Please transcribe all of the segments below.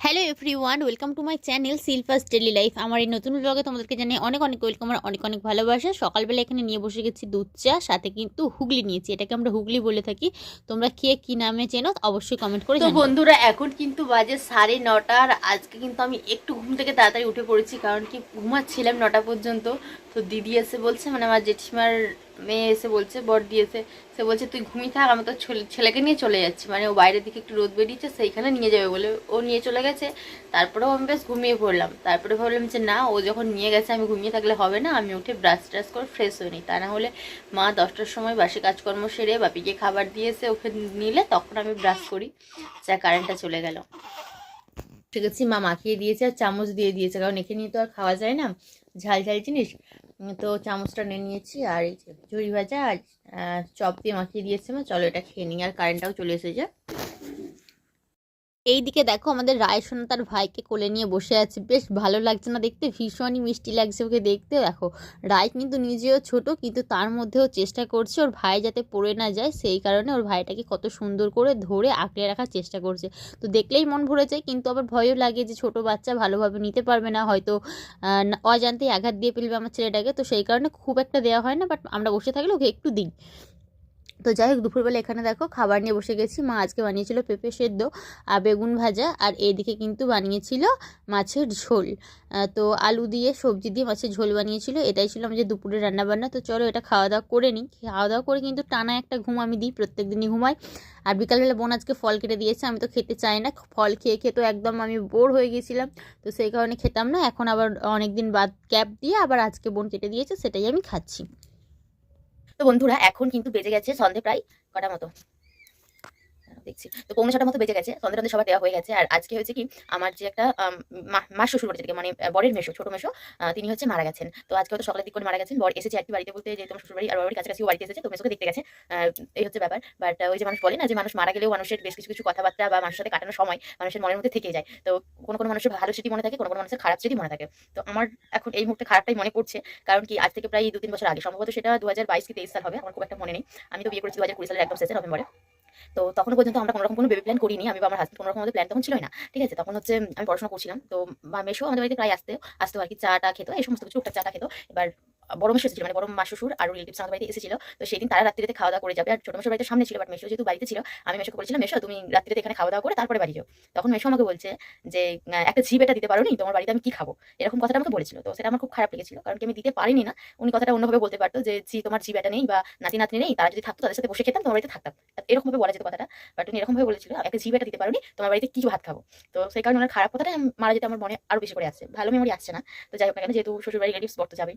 Hello everyone welcome to my channel সিলফাস daily life আমার এই নতুন ব্লগে তোমাদেরকে জানিয়ে অনেক অনেক ওয়েলকাম আর অনেক অনেক ভালোবাসা। সকালবেলা এখানে নিয়ে বসে গেছি দুধ চা সাথে কিন্তু হুগলি নিয়েছি। এটাকে আমরা হুগলি বলে থাকি। তোমরা কে কি নামে চেনো অবশ্যই কমেন্ট করে তো বন্ধুরা এখন কিন্তু বাজে সাড়ে নটা আর আজকে কিন্তু আমি একটু ঘুম থেকে তাড়াতাড়ি উঠে পড়েছি কারণ কি ঘুমাচ্ছিলাম নটা পর্যন্ত। তো দিদি এসে বলছে মানে আমার জেঠিমার মেয়ে এসে বলছে, বর দিয়েছে, সে বলছে, তুই ঘুমিয়ে থাক, আমি তো ছেলে- ছেলেকে নিয়ে চলে যাচ্ছি। মানে ও বাইরের দিকে একটু রোদ বেরিয়েছে, সেইখানে নিয়ে যাবে বলে ও নিয়ে চলে গেছে। তারপরেও আমি বেশ ঘুমিয়ে পড়লাম। তারপরে ভাবলাম যে, না, ও যখন নিয়ে গেছে, আমি ঘুমিয়ে থাকলে হবে না, আমি উঠে ব্রাশ ট্রাশ করে ফ্রেশ হয়ে নিই। তা না হলে মা দশটার সময় বাসি কাজকর্ম সেরে বাপিকে খাবার দিয়েছে ওকে নিলে, তখন আমি ব্রাশ করি। যা কারেন্টটা চলে গেল। ঠিক আছে, মা মাখিয়ে দিয়েছে আর চামচ দিয়ে দিয়েছে, কারণ এখানে তো আর খাওয়া যায় না। ঝাল ঝাল জিনিস তো চামচটা নিয়ে নিয়েছি, আর এই ঝুড়ি ভাজা আর চপ দিয়ে মাখিয়ে দিয়েছে চলো এটা খেয়ে নিই, আর কারেন্টটাও চলে এসেছে। এই দিকে দেখো আমাদের রায় সোনা তার ভাইকে কোলে নিয়ে বসে আছে। বেশ ভালো লাগছে না দেখতে, ভীষণই মিষ্টি লাগছে ওকে দেখতে। দেখো, রায় কিন্তু নিজেও ছোট, কিন্তু তার মধ্যেও চেষ্টা করছে ওর ভাই যাতে পড়ে না যায়, সেই কারণে ওর ভাইটাকে কত সুন্দর করে ধরে আঁকড়ে রাখার চেষ্টা করছে। তো দেখলেই মন ভরে যায়, কিন্তু আবার ভয়ও লাগে যে ছোট বাচ্চা ভালোভাবে নিতে পারবে না, হয়তো অজান্তেই আঘাত দিয়ে ফেলবে আমার ছেলেটাকে। তো সেই কারণে খুব একটা দেওয়া হয় না, বাট আমরা বসে থাকলে ওকে একটু দিই। তো যাই হোক দুপুরবেলা এখানে দেখো খাবার নিয়ে বসে গেছি। মা আজকে বানিয়েছিল পেঁপে সেদ্ধ আর বেগুন ভাজা, আর এদিকে কিন্তু বানিয়েছিল মাছের ঝোল। তো আলু দিয়ে সবজি দিয়ে মাছের ঝোল বানিয়েছিল। এটাই ছিল আমাদের দুপুরের রান্নাবান্না। তো চলো এটা খাওয়া দাওয়া করে নিই। খাওয়া দাওয়া করে কিন্তু টানা একটা ঘুম আমি দিই প্রত্যেক দিনই ঘুমাই। আর বিকালবেলা বোন আজকে ফল কেটে দিয়েছে, আমি তো খেতে চাই না। ফল খেয়ে খেয়ে তো একদম আমি বোর হয়ে গেছিলাম। তো সেই কারণে খেতাম না। এখন আবার অনেক দিন বাদ ক্যাপ দিয়ে আবার আজকে বোন কেটে দিয়েছে, সেটাই আমি খাচ্ছি। তো বন্ধুরা এখন কিন্তু বেজে গেছে সন্ধে প্রায় কটা মতো। দেখছি। তো পৌনে মতো বেজে গেছে সন্ধে টন্ধে সবার দেওয়া হয়ে গেছে। আর আজকে হয়েছে কি, আমার যে একটা মা- শ্বশুর বাড়ি থেকে মানে বরের মেশো ছোট মেশো তিনি হচ্ছে মারা গেছেন। তো আজকে হয়তো সকালের দিক করে মারা গেছেন। বর এসেছে আর কি বাড়িতে বলতে, যে তোমার শ্বশুর বাড়ি আর বাড়ির কাছাকাছিও বাড়িতে এসেছে, তো মেশোকে দেখতে গেছে। এই হচ্ছে ব্যাপার। বাট ওই যে মানুষ বলে না যে মানুষ মারা গেলেও মানুষের বেশ কিছু কিছু কথাবার্তা বা মানুষের সাথে কাটানোর সময় মানুষের মনের মধ্যে থেকে যায়। তো কোনো কোনো মানুষের ভালো স্মৃতি মনে থাকে, কোনো কোনো মানুষের খারাপ স্মৃতি মনে থাকে। তো আমার এখন এই মুহূর্তে খারাপটাই মনে পড়ছে। কারণ কি, আজ থেকে প্রায় দু তিন বছর আগে, সম্ভবত সেটা দু হাজার বাইশ কি তেইশ সাল হবে, আমার খুব একটা মনে নেই। আমি তো বিয়ে করেছি দু হাজার কুড়ি সালের একদম শেষে নভেম্বরে। তো তখন পর্যন্ত আমরা কোনো রকম কোনো বেবি প্ল্যান করিনি। আমি বা আমার হাজব্যান্ড কোনো রকম আমাদের প্ল্যান তখন ছিলই না। ঠিক আছে? তখন হচ্ছে আমি পড়াশোনা করছিলাম। তো বা মেশো আমাদের বাড়িতে প্রায় আসতে আসতো আর কি চাটা খেতো, এই সমস্ত কিছু টুকটাক চাটা খেতো। এবার বড় মেশো এসেছিল মানে বড় মা, শ্বশুর আর রিলেটিভস আমাদের বাড়িতে এসেছিল। তো সেদিন তারা রাত্রিতে খাওয়া দাওয়া করে যাবে। আর ছোট মেশোর বাড়িতে সামনে ছিল বাট মেশো যেহেতু বাড়িতে ছিল, আমি মেশোকে বলেছিলাম, মেশো, তুমি রাত্রিতে এখানে খাওয়া দাওয়া করে তারপরে বাড়ি যাও। তখন মেশো আমাকে বলছে যে একটা ঝি এটা দিতে পারো নি তোমার বাড়িতে আমি কি খাব? এরকম কথাটা আমাকে বলেছিল। তো সেটা আমার খুব খারাপ লেগেছিল, কারণ কি আমি দিতে পারিনি না। উনি কথাটা অন্যভাবে বলতে পারতো যে জি তোমার জি বেটা নেই বা নাতি নাতনি নেই, তারা যদি থাকতো তাদের সাথে বসে খেতাম, তোমার বাড়িতে থাকতাম। এরকম ভাবে বলা যেত কথাটা। বাট উনি এরকম ভাবে বলেছিল, একটা জি বেটা দিতে পারোনি, তোমার বাড়িতে কি ভাত খাব? তো সেই কারণে ওনার খারাপ কথাটা মারা যেতে আমার মনে আরও বেশি করে আসছে। ভালো মেমোরি আসছে না। তো যাই হোক না কেন, যেহেতু শ্বশুর বাড়ি রিলেটিভস বর্ত যাবে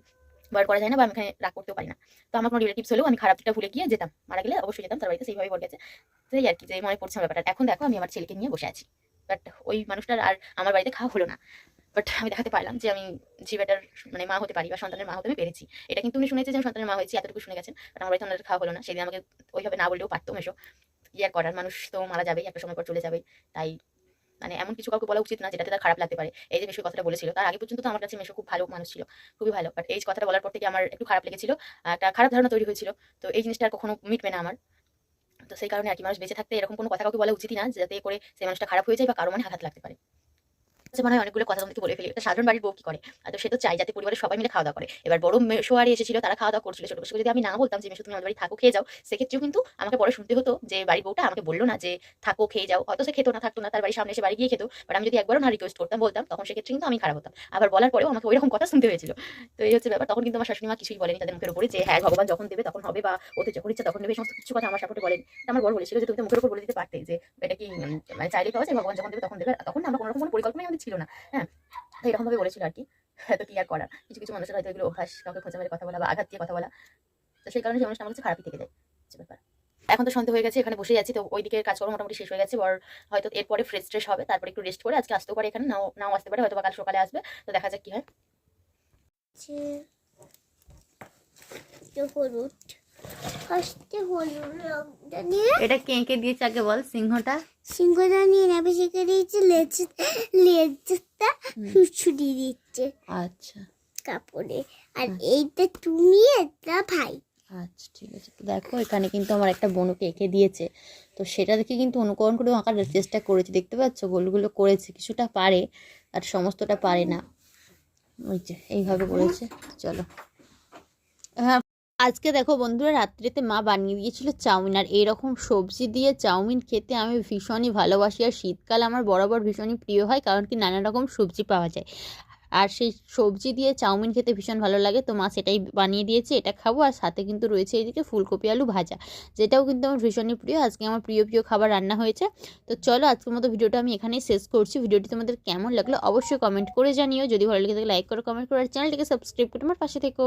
বার করা যায় না বা আমি এখানে রাগ করতেও পারি না। তো আমার কোনো রিলেটিভস হলেও আমি খারাপ দিকটা ভুলে গিয়ে যেতাম, মারা গেলে অবশ্যই যেতাম, তার বাড়িতে সেইভাবে বলে গেছে। এই আর কি, যে মনে পড়ছে আমার ব্যাপারটা। এখন দেখো আমি আমার ছেলেকে নিয়ে বসে আছি। বাট ওই মানুষটার আর আমার বাড়িতে খাওয়া হলো না। বাট আমি দেখাতে পারলাম যে আমি জীবেটার মানে মা হতে পারি বা সন্তানের মা হতে আমি পেরেছি। এটা কিন্তু উনি শুনেছে যে আমি সন্তানের মা হয়েছি, এতটুকু শুনে গেছেন। বাট আমার বাড়িতে খাওয়া হলো না। সেদিন আমাকে ওইভাবে না বললেও পারতো মেশো আর করার? মানুষ তো মারা যাবেই, একটা সময় পর চলে যাবে তাই মানে এমন কিছু কাউকে বলা উচিত না যেটাতে তার খারাপ লাগতে পারে। এই যে মেশোর কথাটা বলেছিল, তার আগে পর্যন্ত তো আমার কাছে মেশো খুব ভালো মানুষ ছিল, খুবই ভালো। বাট এই কথাটা বলার পর থেকে আমার একটু খারাপ লেগেছিল একটা খারাপ ধারণা তৈরি হয়েছিল। তো এই জিনিসটা আর কখনো মিটবে না আমার। তো সেই কারণে আর কি, মানুষ বেঁচে থাকতে এরকম কোনো কথা কাউকে বলা উচিত না, যাতে করে সেই মানুষটা খারাপ হয়ে যায় বা কারও মনে আঘাত লাগতে পারে। আচ্ছা, মনে হয় অনেকগুলো কথা তোমাকে বলে ফেলি। একটা সাধারণ বাড়ির বউ কি করে? তো সে তো চাই যাতে পরিবারের সবাই মিলে খাওয়া দাওয়া করে। এবার বড় মেশোয়ারি এসেছিল তারা খাওয়া দাওয়া করছিল। ছোট যদি আমি না বলতাম যে মেশো তুমি আমাদের বাড়ি থাকো খেয়ে যাও। সেক্ষেত্রেও কিন্তু আমাকে পরে শুনতে হতো যে বাড়ির বউটা আমাকে বলল না যে থাকো খেয়ে যাও। হয়তো সে খেতো না থাকতো না। তার বাড়ির সামনে এসে বাড়ি গিয়ে খেতো। বাট আমি যদি একবারও না রিকোয়েস্ট করতাম বলতাম তখন সেক্ষেত্রে কিন্তু আমি খারাপ হতাম। আবার বলার পরেও আমাকে ওইরকম কথা শুনতে হয়েছিল। তো এই হচ্ছে ব্যাপার। তখন কিন্তু আমার শাশুড়ি মা কিছুই বলেনি তাদের মুখের উপরে যে হ্যাঁ ভগবান যখন দেবে তখন হবে বা ওতে যখন ইচ্ছা তখন দেবে। সমস্ত কিছু কথা আমার সাপোর্টে বলেনি। আমার বড় বলেছিল যে তুমি মুখের উপর বলে দিতে পারতে যে এটা কি মানে চাইলে পাওয়া যায় ভগবান যখন দেবে তখন দেবে। তখন আমরা কোনো রকম কোনো পরিকল্পনাই আমাদের ছিল না হ্যাঁ? এরকম ভাবে বলেছিল আর কি তো কি আর করার? কিছু কিছু মানুষের হয়তো এগুলো অভ্যাস, কাউকে খোঁজা মেরে কথা বলা বা আঘাত দিয়ে কথা বলা। তো সেই কারণে সেই মানুষটা আমার কাছে খারাপই থেকে যায় ব্যাপার। এখন তো সন্ধ্যে হয়ে গেছে, এখানে বসে আছি, তো ওই দিকের কাজকর্ম মোটামুটি শেষ হয়ে গেছে, বর হয়তো এরপরে ফ্রেশ ট্রেশ হবে, তারপরে একটু রেস্ট করে, আজকে আসতেও পারে এখানে, নাও নাও আসতে পারে হয়তো কাল সকালে আসবে, তো দেখা যাক কি হয়। এটা কে কে দিয়েছে আগে বল সিংহটা? সিংহটা নিয়ে নেবে শিখে দিয়েছে? লেজ লেজটা ছুড়িয়ে দিচ্ছে আচ্ছা। কাপড়ে। আর এইটা তুমি একটা ভাই। আচ্ছা ঠিক আছে। তো দেখো এখানে কিন্তু আমার একটা বনুকে এঁকে দিয়েছে। তো সেটা দেখে কিন্তু অনুকরণ করে আঁকার চেষ্টা করেছি। দেখতে পাচ্ছ? গোলগুলো করেছে। কিছুটা পারে আর সমস্তটা পারে না। ওই যে এইভাবে করেছে। চলো। আজকে দেখো বন্ধুরা, রাত্রিতে মা বানিয়ে দিয়েছিল চাউমিন আর এইরকম সবজি দিয়ে চাউমিন খেতে আমি ভীষণই ভালোবাসি আর শীতকাল আমার বরাবর ভীষণই প্রিয় হয় কারণ কি নানা রকম সবজি পাওয়া যায়। আর সেই সবজি দিয়ে চাউমিন খেতে ভীষণ ভালো লাগে তো মা সেটাই বানিয়ে দিয়েছে, এটা খাব আর সাথে কিন্তু রয়েছে এদিকে ফুলকপি আলু ভাজা, যেটাও কিন্তু আমার ভীষণই প্রিয়। আজকে আমার প্রিয় প্রিয় খাবার রান্না হয়েছে। তো চলো আজকের মতো ভিডিওটা আমি এখানেই শেষ করছি। ভিডিওটি তোমাদের কেমন লাগল অবশ্যই কমেন্ট করে জানিও। যদি ভালো লেগে থাকে লাইক করো, কমেন্ট করো আর চ্যানেলটিকে সাবস্ক্রাইব করে আমার পাশে থেকো।